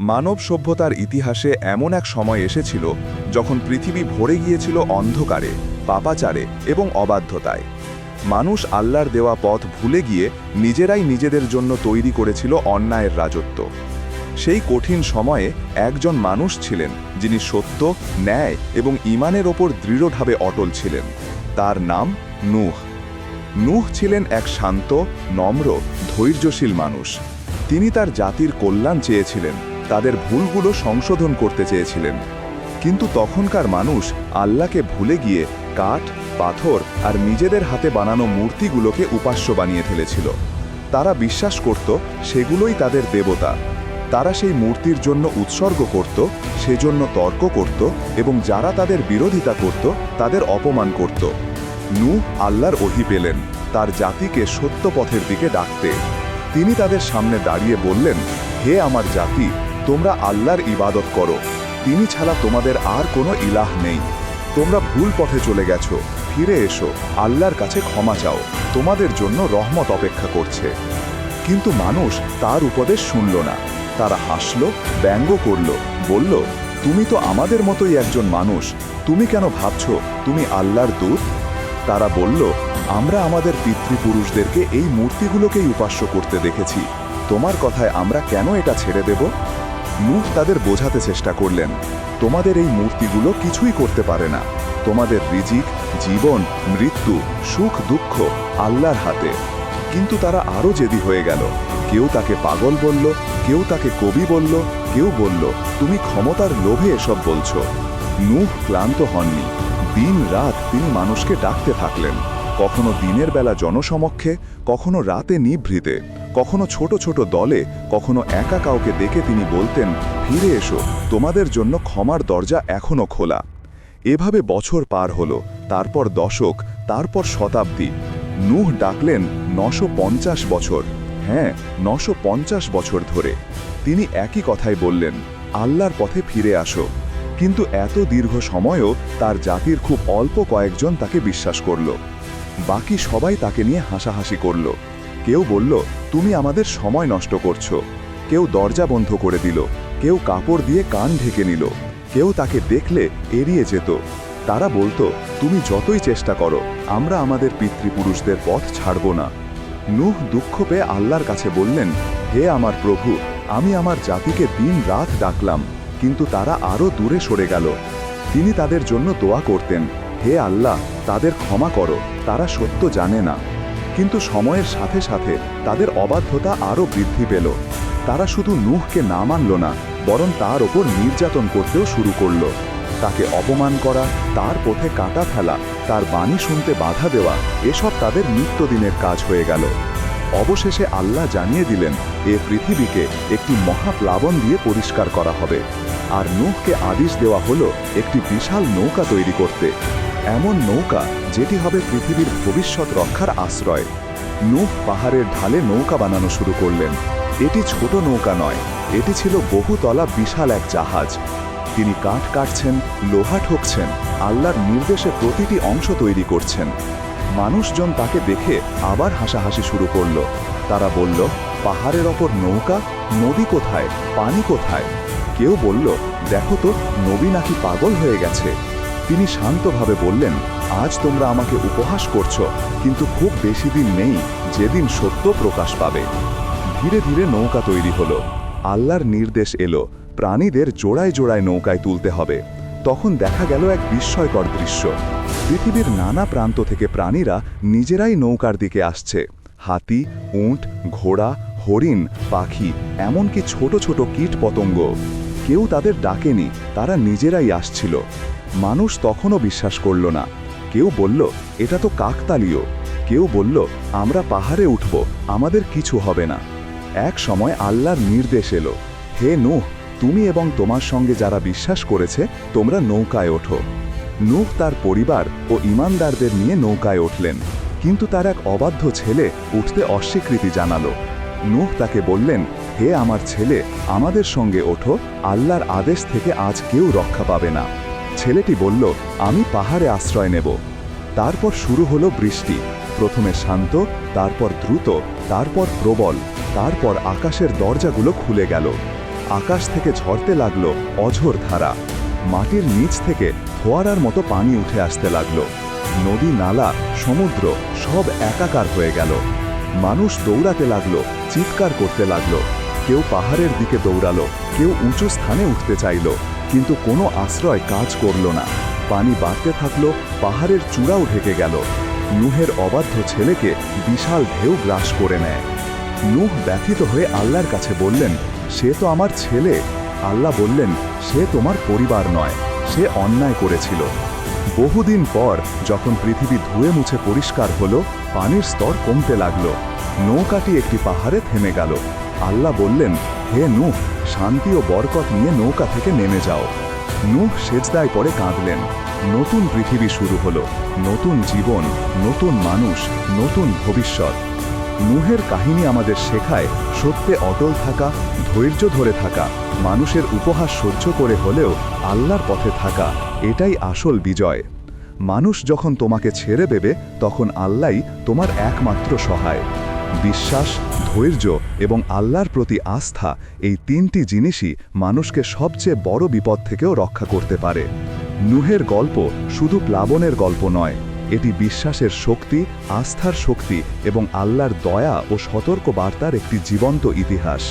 মানব সভ্যতার ইতিহাসে এমন এক সময় এসেছিল যখন পৃথিবী ভরে গিয়েছিল অন্ধকারে, পাপাচারে এবং অবাধ্যতায়। মানুষ আল্লাহর দেওয়া পথ ভুলে গিয়ে নিজেরাই নিজেদের জন্য তৈরি করেছিল অন্যায়ের রাজত্ব। সেই কঠিন সময়ে একজন মানুষ ছিলেন যিনি সত্য, ন্যায় এবং ইমানের ওপর দৃঢ়ভাবে অটল ছিলেন। তার নাম নুহ। নুহ ছিলেন এক শান্ত, নম্র, ধৈর্যশীল মানুষ। তিনি তার জাতির কল্যাণ চেয়েছিলেন। তাদের ভুলগুলো সংশোধন করতে চেয়েছিলেন। কিন্তু তখনকার মানুষ আল্লাহকে ভুলে গিয়ে কাঠ, পাথর আর নিজেদের হাতে বানানো মূর্তিগুলোকে উপাস্য বানিয়ে ফেলেছিল। তারা বিশ্বাস করত সেগুলোই তাদের দেবতা। তারা সেই মূর্তির জন্য উৎসর্গ করত, সেজন্য তর্ক করত এবং যারা তাদের বিরোধিতা করত, তাদের অপমান করত। নু আল্লাহর ওহি পেলেন, তার জাতিকে সত্য পথের দিকে ডাকতে। তিনি তাদের সামনে দাঁড়িয়ে বললেন, হে আমার জাতি তোমরা আল্লাহর ইবাদত করো। তিনি ছাড়া তোমাদের আর কোনো ইলাহ নেই। তোমরা ভুল পথে চলে গেছো। ফিরে এসো। আল্লাহর কাছে ক্ষমা চাও। তোমাদের জন্য রহমত অপেক্ষা করছে। কিন্তু মানুষ তার উপদেশ শুনল না। তারা হাসল, ব্যঙ্গ করল। বলল, তুমি তো আমাদের মতোই একজন মানুষ। তুমি কেন ভাবছ তুমি আল্লাহর দূত? তারা বলল, আমরা আমাদের পিতৃপুরুষদেরকে এই মূর্তিগুলোকেই উপাস্য করতে দেখেছি। তোমার কথায় আমরা কেন এটা ছেড়ে দেব? নূহ তাদের বোঝাতে চেষ্টা করলেন। তোমাদের এই মূর্তিগুলো কিছুই করতে পারে না। তোমাদের রিজিক, জীবন, মৃত্যু, সুখ, দুঃখ আল্লাহর হাতে। কিন্তু তারা আরও জেদি হয়ে গেল। কেউ তাকে পাগল বলল, কেউ তাকে কবি বলল, কেউ বলল, তুমি ক্ষমতার লোভে এসব বলছ। নূহ ক্লান্ত হননি। দিন রাত তিনি মানুষকে ডাকতে থাকলেন। কখনো দিনের বেলা জনসমক্ষে, কখনো রাতে নিভৃতে। কখনো ছোট ছোট দলে, কখনো একা কাউকে দেখে তিনি বলতেন, ফিরে এসো, তোমাদের জন্য ক্ষমার দরজা এখনও খোলা। এভাবে বছর পার হলো, তারপর দশক, তারপর শতাব্দী। নূহ ডাকলেন, নশো বছর। হ্যাঁ নশো বছর ধরে। তিনি একই কথাই বললেন, আল্লাহর পথে ফিরে আসো। কিন্তু এত দীর্ঘ সময়ও তার জাতির খুব অল্প কয়েকজন তাকে বিশ্বাস করল। বাকি সবাই তাকে নিয়ে হাসাহাসি করল। কেউ বলল তুমি আমাদের সময় নষ্ট করছ। কেউ দরজা বন্ধ করে দিল। কেউ কাপড় দিয়ে কান ঢেকে নিল। কেউ তাকে দেখলে এড়িয়ে যেত। তারা বলতো, তুমি যতই চেষ্টা করো, আমরা আমাদের পিতৃপুরুষদের পথ ছাড়ব না। নূহ দুঃখ পেয়ে আল্লাহর কাছে বললেন, হে আমার প্রভু, আমি আমার জাতিকে দিন রাত ডাকলাম, কিন্তু তারা আরও দূরে সরে গেল। তিনি তাদের জন্য দোয়া করতেন, হে আল্লাহ, তাদের ক্ষমা করো, তারা সত্য জানে না। কিন্তু সময়ের সাথে সাথে তাদের অবাধ্যতা আরও বৃদ্ধি পেল। তারা শুধু নূহকে না মানল না, বরং তার ওপর নির্যাতন করতেও শুরু করল। তাকে অপমান করা, তার পথে কাটা ফেলা, তার বাণী শুনতে বাধা দেওয়া, এসব তাদের নিত্যদিনের কাজ হয়ে গেল। অবশেষে আল্লাহ জানিয়ে দিলেন, এ পৃথিবীকে একটি মহাপ্লাবন দিয়ে পরিষ্কার করা হবে। আর নূহকে আদেশ দেওয়া হলো, একটি বিশাল নৌকা তৈরি করতে। এমন নৌকা যেটি হবে পৃথিবীর ভবিষ্যৎ রক্ষার আশ্রয়। নূহ পাহাড়ের ঢালে নৌকা বানানো শুরু করলেন। এটি ছোট নৌকা নয়, এটি ছিল বহুতলা বিশাল এক জাহাজ। তিনি কাঠ কাটছেন, লোহা ঠকছেন, আল্লাহর নির্দেশে প্রতিটি অংশ তৈরি করছেন। মানুষজন তাকে দেখে আবার হাসাহাসি শুরু করল। তারা বলল, পাহাড়ের ওপর নৌকা? নদী কোথায়? পানি কোথায়? কেউ বলল, দেখো তো, নবী নাকি পাগল হয়ে গেছে। তিনি শান্তভাবে বললেন, আজ তোমরা আমাকে উপহাস করছ, কিন্তু খুব বেশি দিন নেই, যেদিন সত্য প্রকাশ পাবে। ধীরে ধীরে নৌকা তৈরি হলো। আল্লাহর নির্দেশ এলো, প্রাণীদের জোড়ায় জোড়ায় নৌকায় তুলতে হবে। তখন দেখা গেল এক বিস্ময়কর দৃশ্য। পৃথিবীর নানা প্রান্ত থেকে প্রাণীরা নিজেরাই নৌকার দিকে আসছে। হাতি, উঁট, ঘোড়া, হরিণ, পাখি, এমনকি ছোট ছোট কীট পতঙ্গ কেউ তাদের ডাকেনি, তারা নিজেরাই আসছিল। মানুষ তখনও বিশ্বাস করল না। কেউ বলল, এটা তো কাকতালীয়। কেউ বলল, আমরা পাহাড়ে উঠব, আমাদের কিছু হবে না। এক সময় আল্লাহর নির্দেশ এলো, হে নূহ, তুমি এবং তোমার সঙ্গে যারা বিশ্বাস করেছে, তোমরা নৌকায় ওঠো। নূহ তার পরিবার ও ইমানদারদের নিয়ে নৌকায় উঠলেন, কিন্তু তার এক অবাধ্য ছেলে উঠতে অস্বীকৃতি জানালো। নূহ তাকে বললেন, হে আমার ছেলে, আমাদের সঙ্গে ওঠো, আল্লাহর আদেশ থেকে আজ কেউ রক্ষা পাবে না। ছেলেটি বলল, আমি পাহাড়ে আশ্রয় নেব। তারপর শুরু হলো বৃষ্টি। প্রথমে শান্ত, তারপর দ্রুত, তারপর প্রবল, তারপর আকাশের দরজাগুলো খুলে গেল। আকাশ থেকে ঝরতে লাগল অঝোর ধারা। মাটির নিচ থেকে ফোয়ারার মতো পানি উঠে আসতে লাগল। নদী, নালা, সমুদ্র সব একাকার হয়ে গেল। মানুষ দৌড়াতে লাগল, চিৎকার করতে লাগল। কেউ পাহাড়ের দিকে দৌড়ালো, কেউ উঁচু স্থানে উঠতে চাইলো। কিন্তু কোনো আশ্রয় কাজ করল না। পানি বাড়তে থাকল, পাহাড়ের চূড়াও ঢেকে গেল। নুহের অবাধ্য ছেলেকে বিশাল ঢেউ গ্রাস করে নেয়। নুহ ব্যথিত হয়ে আল্লাহর কাছে বললেন, সে তো আমার ছেলে। আল্লাহ বললেন, সে তোমার পরিবার নয়, সে অন্যায় করেছিল। বহুদিন পর যখন পৃথিবী ধুয়ে মুছে পরিষ্কার হলো, পানির স্তর কমতে লাগল। নৌকাটি একটি পাহাড়ে থেমে গেল। আল্লাহ বললেন, হে নুহ শান্তি ও বরকত নিয়ে নৌকা থেকে নেমে যাও। নুহ সেজদায় পরে কাঁদলেন। নতুন পৃথিবী শুরু হলো। নতুন জীবন, নতুন মানুষ, নতুন ভবিষ্যৎ। নুহের কাহিনী আমাদের শেখায় সত্যে অটল থাকা, ধৈর্য ধরে থাকা, মানুষের উপহাস সহ্য করে হলেও আল্লাহর পথে থাকা, এটাই আসল বিজয়। মানুষ যখন তোমাকে ছেড়ে দেবে, তখন আল্লাহই তোমার একমাত্র সহায়। বিশ্বাস, ধৈর্য এবং আল্লাহর প্রতি আস্থা এই তিনটি জিনিসই মানুষকে সবচেয়ে বড় বিপদ থেকেও রক্ষা করতে পারে। নুহের গল্প শুধু প্লাবনের গল্প নয়, এটি বিশ্বাসের শক্তি, আস্থার শক্তি এবং আল্লাহর দয়া ও সতর্ক বার্তার একটি জীবন্ত ইতিহাস।